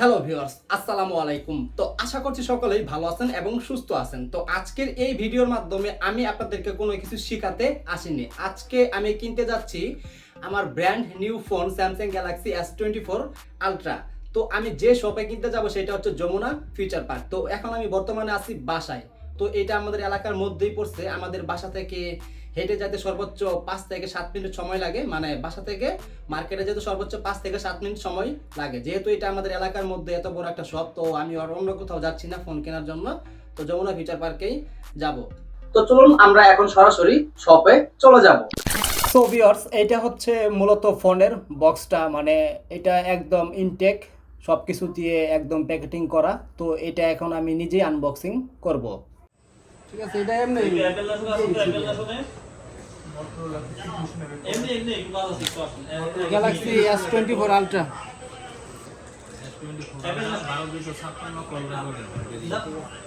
Hello viewers আসসালামু আলাইকুম। তো আশা করছি সকলেই ভালো আছেন এবং সুস্থ আছেন। তো আজকের এই ভিডিওর মাধ্যমে আমি আপনাদেরকে কোনো কিছু শেখাতে আসিনি। আজকে আমি কিনতে যাচ্ছি আমার brand new phone Samsung Galaxy S twenty four ultra তো আমি যে শপে কিনতে যাব সেটা হচ্ছে যমুনা ফিউচার পার্ক তো এখন আমি বর্তমানে আছি বাসায়। তো এটা আমাদের এলাকার মধ্যেই পড়ছে। আমাদের বাসা থেকে হেঁটে যেতে সর্বোচ্চ পাঁচ থেকে সাত মিনিট সময় লাগে। মানে বাসা থেকে মার্কেটে যেতে সর্বোচ্চ পাঁচ থেকে সাত মিনিট সময় লাগে। যেহেতু এটা আমাদের এলাকার মধ্যে এত বড় একটা শপ তো আমি আর অন্য কোথাও যাচ্ছি না ফোন কেনার জন্য। তো যমুনা ফিউচার পার্কেই যাব। তো চলুন আমরা এখন সরাসরি শপে চলে যাব। সো ভিউয়ার্স এটা হচ্ছে মূলত ফোনের বক্সটা। মানে এটা একদম ইনটেক সব কিছু দিয়ে একদম প্যাকেটিং করা। তো এটা এখন আমি নিজেই আনবক্সিং করব। ঠিক আছে এটা এমনি। Galaxy S twenty four ultra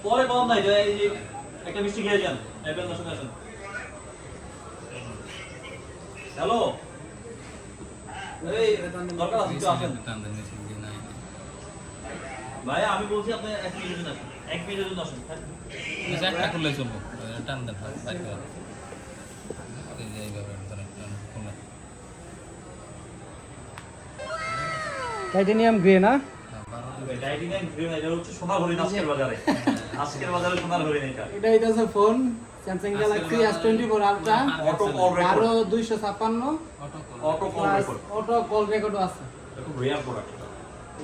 পরে পাওয়া নাই একটা মিষ্টি খেয়ে যান। অ্যাপেল শুনে আসেন। হ্যালো দরকার আছে আসেন। ভাই আমি বলছি আপনি এক জন্য আসেন। এক মিনিটের জন্য আসেন একটা করলে চলবো টান দেন বাইক এই যে এইভাবে ধরেন টান করলে টাইটানিয়াম গ্রে না? এটা হচ্ছে সোনার হরিণ আজকের বাজারে। আজকের বাজারে সোনার হরিণ এটা। এটা এটা হচ্ছে phone Samsung Galaxy ultra auto call record দুইশো ছাপ্পান্ন। Auto call auto call plus record auto call রেকর্ডও আছে। খুব রেয়ার প্রোডাক্ট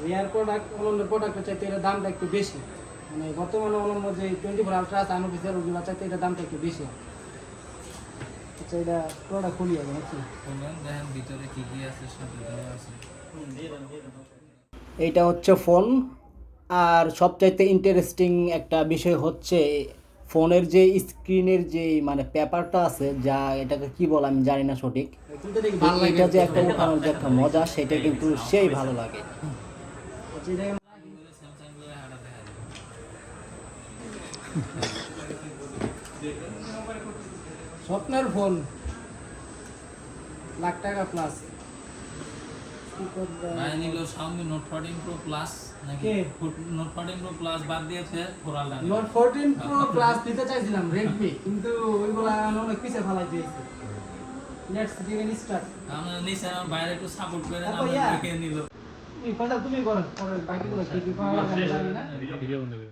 রেয়ার প্রোডাক্ট অন্যান্য প্রোডাক্টের চাইতে এর দামটা একটু বেশি। মানে বর্তমানে অন্যান্য যে টোয়েন্টি ফোর আলট্রা আছে আনঅফিসিয়াল ওগুলো চাইতে এটার দামটা একটু বেশি। আচ্ছা এটা প্রোডাক্ট খুলি যাবে নাকি? দেখেন ভিতরে কি কি আছে সব আছে। এইটা হচ্ছে ফোন। আর সবচাইতে ইন্টারেস্টিং একটা বিষয় হচ্ছে ফোনের যে স্ক্রিনের যে মানে পেপারটা আছে যা এটাকে কি বলে আমি জানি না সঠিক। এটা যে একটা উঠানোর যে একটা মজা সেটা কিন্তু সেই ভালো লাগে স্যামসাংগুলো হাঁটা দেখা যায় স্বপ্নের ফোন। লাখ টাকা প্লাস ভাই নিল Xiaomi Note 14 Pro Plus নাকি Note 14 Pro Plus বাদ দিয়েছে ফোরাল ডান নোট ফোরটিন প্রো নিতে চাইছিলাম কিন্তু ওইগুলা অনেক পিছিয়ে ফেলাই দিয়েছে। লেটস গিভ এন স্টার্ট আমরা নিচে আমার বাইরে একটু সাপোর্ট করে আমরা। নিল। তুমি করো পরে বাকিগুলো কি কি পাওয়া যাবে জানি না? ভিডিও বন্ধ করে